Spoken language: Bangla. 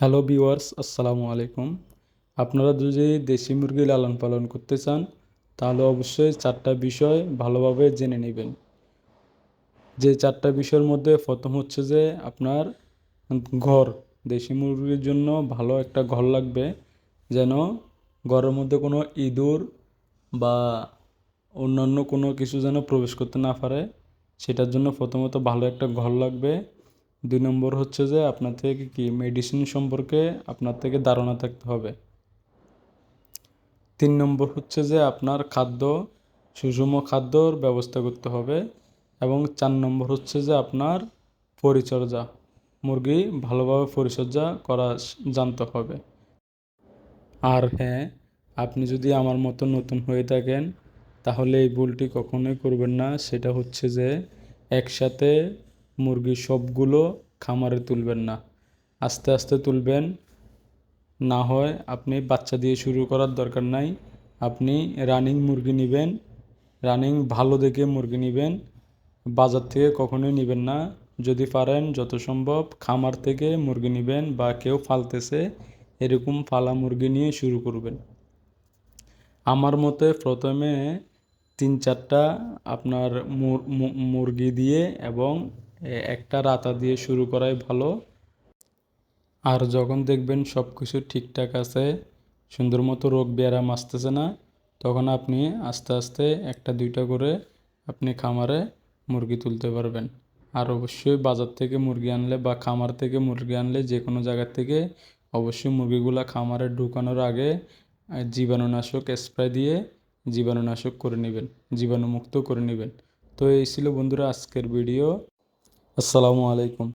হ্যালো ভিউয়ার্স, আসসালামু আলাইকুম। আপনারা যদি দেশি মুরগি লালন পালন করতে চান, তাহলে অবশ্যই চারটা বিষয় ভালোভাবে জেনে নেবেন। যে চারটা বিষয়ের মধ্যে প্রথম হচ্ছে যে আপনার ঘর। দেশি মুরগির জন্য ভালো একটা ঘর লাগবে, যেন ঘরের মধ্যে কোনো ইঁদুর বা অন্যান্য কোনো কিছু যেন প্রবেশ করতে না পারে। সেটার জন্য প্রথমত ভালো একটা ঘর লাগবে। দুই নম্বর হচ্ছে যে আপনার থেকে কি মেডিসিন সম্পর্কে আপনার থেকে ধারণা থাকতে হবে। তিন নম্বর হচ্ছে যে আপনার খাদ্য, সুষম খাদ্যর ব্যবস্থা করতে হবে এবং চার নম্বর হচ্ছে যে আপনার পরিচর্যা, মুরগি ভালোভাবে পরিচর্যা করা জানতে হবে। আর হ্যাঁ আপনি যদি আমার মতো নতুন হয়ে থাকেন, তাহলে এই ভুলটি কখনোই করবেন না। সেটা হচ্ছে যে একসাথে মুরগি সবগুলো খামারে তুলবেন না। আস্তে আস্তে তুলবেন। না হয় আপনি বাচ্চা দিয়ে শুরু করার দরকার নাই। আপনি রানিং মুরগি নেবেন। রানিং ভালো দেখে মুরগি নেবেন। বাজার থেকে কখনোই নেবেন না। যদি পারেন, যত সম্ভব খামার থেকে মুরগি নেবেন বা কেউ ফালতেছে, এরকম ফালা মুরগি নিয়ে শুরু করবেন। আমার মতে প্রথমে তিন চারটা আপনার মুরগি দিয়ে এবং একটা রাতা দিয়ে শুরু করাই ভালো। আর যখন দেখবেন সব কিছু ঠিকঠাক আছে, সুন্দর মতো রোগ ব্যায়াম আসতেছে না, তখন আপনি আস্তে আস্তে একটা দুইটা করে আপনি খামারে মুরগি তুলতে পারবেন। আর অবশ্যই বাজার থেকে মুরগি আনলে বা খামার থেকে মুরগি আনলে যে কোনো জায়গার থেকে অবশ্যই মুরগিগুলা খামারে ঢুকানোর আগে জীবাণুনাশক স্প্রে দিয়ে জীবাণুনাশক করে নেবেন, জীবাণুমুক্ত করে নেবেন। তো এই ছিল বন্ধুরা আজকের ভিডিও আসসালামু আলাইকুম।